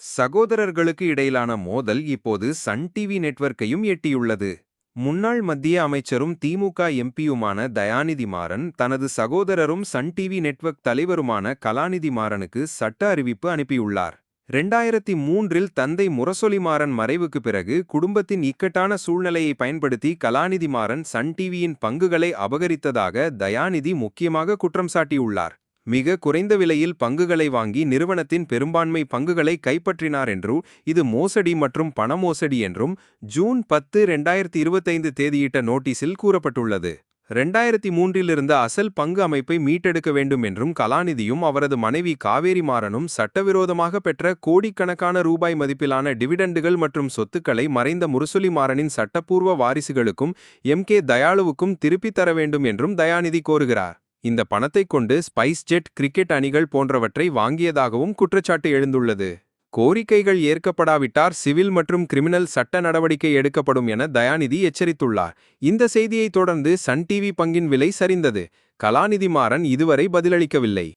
சகோதரர்களுக்கு இடையிலான மோதல் இப்போது சன் டிவி நெட்வொர்க்கையும் எட்டியுள்ளது. முன்னாள் மத்திய அமைச்சரும் திமுக எம்பியுமான தயாநிதி மாறன் தனது சகோதரரும் சன் டிவி நெட்வொர்க் தலைவருமான கலாநிதி மாறனுக்கு சட்ட அறிவிப்பு அனுப்பியுள்ளார். ரெண்டாயிரத்தி மூன்றில் தந்தை முரசொலி மாறன் மறைவுக்கு பிறகு குடும்பத்தின் இக்கட்டான சூழ்நிலையை பயன்படுத்தி கலாநிதி மாறன் சன் டிவியின் பங்குகளை அபகரித்ததாக தயாநிதி முக்கியமாக குற்றம் சாட்டியுள்ளார். மிக குறைந்த விலையில் பங்குகளை வாங்கி நிறுவனத்தின் பெரும்பான்மை பங்குகளை கைப்பற்றினார் என்றும் இது மோசடி மற்றும் பண மோசடி என்றும் ஜூன் பத்து ரெண்டாயிரத்தி இருபத்தைந்து தேதியிட்ட நோட்டீஸில் கூறப்பட்டுள்ளது. ரெண்டாயிரத்தி மூன்றிலிருந்த அசல் பங்கு அமைப்பை மீட்டெடுக்க வேண்டும் என்றும் கலாநிதியும் அவரது மனைவி காவேரி மாறனும் சட்டவிரோதமாக பெற்ற கோடிக்கணக்கான ரூபாய் மதிப்பிலான டிவிடண்டுகள் மற்றும் சொத்துக்களை மறைந்த முரசொலி மாறனின் சட்டப்பூர்வ வாரிசுகளுக்கும் எம் கே தயாளுவுக்கும் திருப்பித் தர வேண்டும் என்றும் தயாநிதி கோருகிறார். இந்த பணத்தைக் கொண்டு ஸ்பைஸ் ஜெட் கிரிக்கெட் அணிகள் போன்றவற்றை வாங்கியதாகவும் குற்றச்சாட்டு எழுந்துள்ளது. கோரிக்கைகள் ஏற்கப்படாவிட்டார் சிவில் மற்றும் கிரிமினல் சட்ட நடவடிக்கை எடுக்கப்படும் என தயாநிதி எச்சரித்துள்ளார். இந்த செய்தியைத் தொடர்ந்து சன் டிவி பங்கின் விலை சரிந்தது. கலாநிதி மாறன் இதுவரை பதிலளிக்கவில்லை.